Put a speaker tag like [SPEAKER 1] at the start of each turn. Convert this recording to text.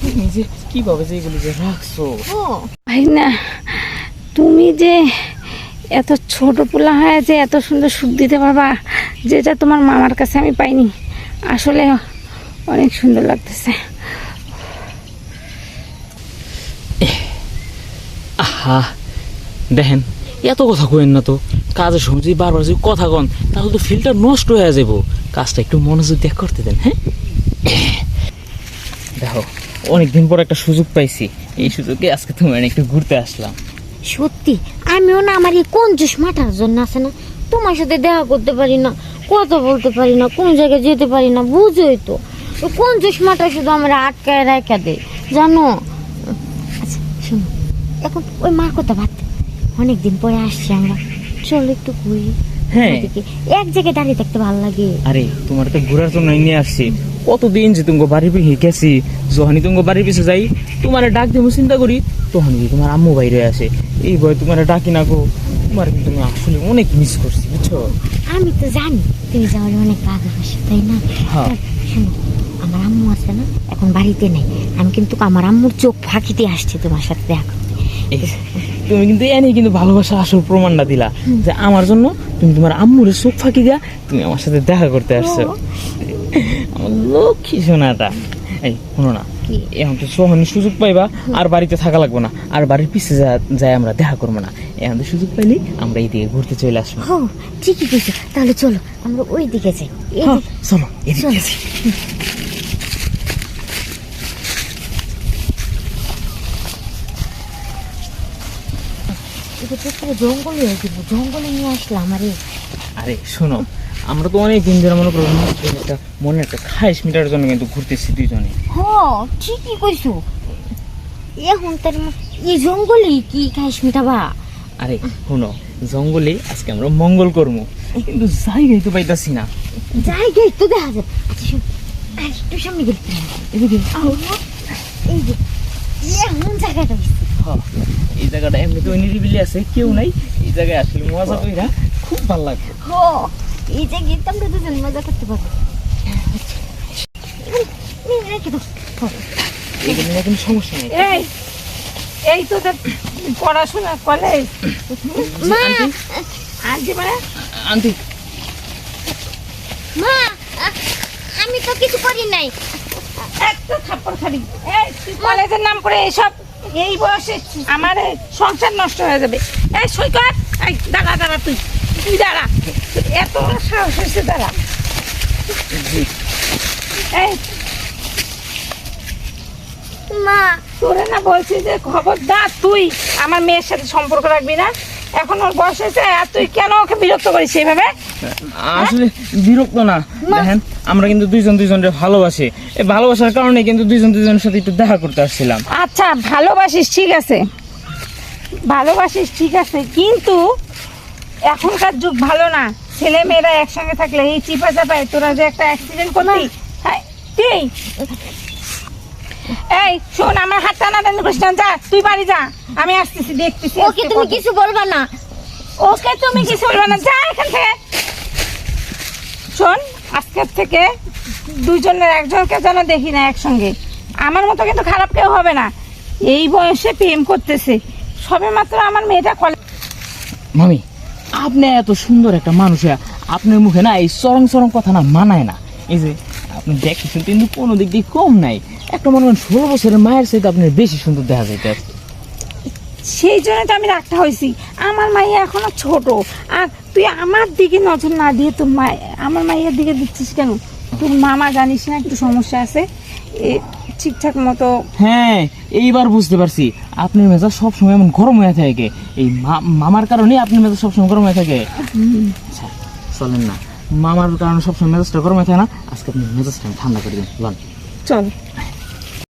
[SPEAKER 1] তুমি যে কীভাবে যে এগুলি যে রাখছো?
[SPEAKER 2] ভাই না তুমি যে এত ছোট পোলা হয়ে যে এত সুন্দর সুখ দিতে পারবা যেটা তোমার মামার কাছে আমি পাইনি আসলে অনেক সুন্দর লাগতেছে।
[SPEAKER 1] আহা দেখেন এত কথা কইেন না তো। কাজের সময় যদি বারবার যদি কথা কন তাহলে তো ফিল্টার নষ্ট হয়ে যাব কাজটা একটু মনোযোগ দিয়ে করতে দেন হ্যাঁ? দেখো অনেকদিন পর একটা সুযোগ পাইছি। এই সুযোগে আজকে তুমি একটু ঘুরতে আসলাম।
[SPEAKER 3] সত্যি? আমিও না আমার এই কোন জুস মাটার জন্য আছে না। তোমার সাথে দেখা করতে পারি না কথা বলতে পারি না কোন জায়গায় যেতে পারি না বুঝোই তো। কোন জুস মাটা শুধু আমরা আটকায় রেখা দেয় জানো? আচ্ছা শোনো এখন ওই মার কথা ভাত। অনেকদিন পরে আসছি আমরা। চলো একটু ঘুরি।
[SPEAKER 1] হ্যাঁ।
[SPEAKER 3] এক জায়গায় দাঁড়িয়ে থাকতে ভালো লাগে।
[SPEAKER 1] আরে তোমার তো ঘোরার জন্য নিয়ে আসছি। কতদিন যে তোমার বাড়ির পিছিয়ে গেছি যখনই তোমার বাড়ির পিছিয়ে যাই তোমার ডাক দেবো চিন্তা করি তখন কি তোমার আম্মু বাইরে আসে এই ভয় তোমার ডাকি না গো। তোমার কিন্তু আমি আসলে অনেক মিস করছি বুঝছ?
[SPEAKER 3] আমি তো জানি তুমি যাওয়ার অনেক ভালোবাসো তাই না?
[SPEAKER 1] হ্যাঁ।
[SPEAKER 3] শোনো আমার আম্মু আছে না এখন বাড়িতে নেই। আমি কিন্তু আমার আম্মুর চোখ ফাঁকিতে আসছে তোমার সাথে দেখা
[SPEAKER 1] তুমি কিন্তু এনে কিন্তু ভালোবাসা আসল প্রমাণটা দিলা যে আমার জন্য তুমি তোমার আম্মুর চোখ ফাঁকি দিয়া তুমি আমার সাথে দেখা করতে আসছো। আমার লক্ষ্মী সোনাটা। এই শোনো না? এখন তো সোহনি সুযোগ পাইবা আর বাড়িতে থাকা লাগবে না। আর বাড়ির পিছিয়ে যায় আমরা দেখা করব না। এখন তো সুযোগ পাইলেই আমরা এই দিকে ঘুরতে চলে আসব।
[SPEAKER 3] ঠিকই কইছো। তাহলে চলো আমরা ওই দিকে যাই।
[SPEAKER 1] হ্যাঁ, চলো এদিকে
[SPEAKER 3] পুরো জঙ্গল হয়ে গেল জঙ্গলে নিয়ে আসলাম আরে
[SPEAKER 1] আরে শোনো আমরা তো অনেক দিন ধরে মনে করো একটা মনে একটা খাইশ মিটার জন্য কিন্তু ঘুরতেছি দুইজনে।
[SPEAKER 3] হ ঠিকই কইছো। এখন তার এই জঙ্গলে কি
[SPEAKER 1] আরে শোনো জঙ্গলে আজকে আমরা মঙ্গল করব কিন্তু জায়গায় তো পাইতাছি না।
[SPEAKER 3] জায়গায় তো দেখা যাবে। আচ্ছা শোন আর একটু সামনে গেলে। এই যে জায়গাটা
[SPEAKER 1] এই জায়গাটা এমনি তো নিরিবিলি আছে কেউ নাই। এই জায়গায় আসলে মজা কইরা খুব ভালো লাগবে
[SPEAKER 3] হ এই জায়গায় তো আমরা দুজন মজা করতে পারব।
[SPEAKER 1] এখানে সমস্যা নেই।
[SPEAKER 2] এই এই তোদের পড়াশোনা কলেজ যে মানে
[SPEAKER 1] আন্টি
[SPEAKER 3] মা আমি তো কিছু করি নাই।
[SPEAKER 2] একটা থাপ্পড় খালি এই তুই কলেজের নাম করে এসব এই বয়সে আমার সংসার নষ্ট হয়ে যাবে। এই সৈকত এই দাঁড়া দাঁড়া তুই তুই দাঁড়া। এত সাহস হয়েছে দাঁড়া। এই
[SPEAKER 3] মা।
[SPEAKER 2] তোরে না বলছি যে খবরদার তুই আমার মেয়ের সাথে সম্পর্ক রাখবি না। এখন ওর বয়স হয়েছে আর তুই কেন ওকে বিরক্ত করিস এইভাবে?
[SPEAKER 1] আসলে বিরক্ত না। দেখেন আমরা কিন্তু দুইজন দুইজনের ভালোবাসি। এই ভালোবাসার কারণে কিন্তু দুইজন দুইজনের সাথে একটু দেখা করতে আসছিলাম।
[SPEAKER 2] আচ্ছা ভালোবাসিস ঠিক আছে। ভালোবাসিস ঠিক আছে কিন্তু এখনকার যুগ ভালো না। ছেলে মেয়েরা একসঙ্গে থাকলে এই চিপা চাপায় তোরা যে একটা অ্যাক্সিডেন্ট করলি হ্যাঁ, তুই এই শোন আমার হাত টানা টানি করিস না যা তুই বাড়ি যা। আমি আসতেছি দেখতেছি
[SPEAKER 3] ওকে তুমি কিছু বলবা না।
[SPEAKER 2] ওকে তুমি কিছু বলবে না যা এখান থেকে। শোন আজকের থেকে দুজনের একজনকে যেন দেখি না একসঙ্গে। আমার মতো কিন্তু খারাপ কেউ হবে না। এই বয়সে প্রেম করতেছে। সবে মাত্র আমার মেয়েটা কলেজ
[SPEAKER 1] মামি আপনি এত সুন্দর একটা মানুষ আপনার মুখে না এই চরং চরং কথা না মানায় না। এই যে আপনি দেখতে শুনতে কিন্তু কোনো দিক দিয়ে কম নাই। একটা মনে করেন ষোলো বছরের মায়ের সাথে আপনার বেশি সুন্দর দেখা যাইতে
[SPEAKER 2] সেই জন্য তো আমি রাগটা হয়েছি। আমার মাইয়া এখনও ছোট। আর তুই আমার দিকে নজর না দিয়ে তোর মা আমার মাইয়ার দিকে দিচ্ছিস কেন? তোর মামা জানিস না একটু সমস্যা আছে? ঠিকঠাক মতো
[SPEAKER 1] হ্যাঁ এইবার বুঝতে পারছি। আপনার মেজাজ সবসময় এমন গরম হয়ে থাকে। এই মামার কারণে আপনার মেজাজ সবসময় গরম হয়ে থাকে। আচ্ছা, চলেন না। মামার কারণে সবসময় মেজাজটা গরম হয়ে থাকে না। আজকে আপনি মেজাজটা ঠান্ডা করে দিন।
[SPEAKER 2] চল।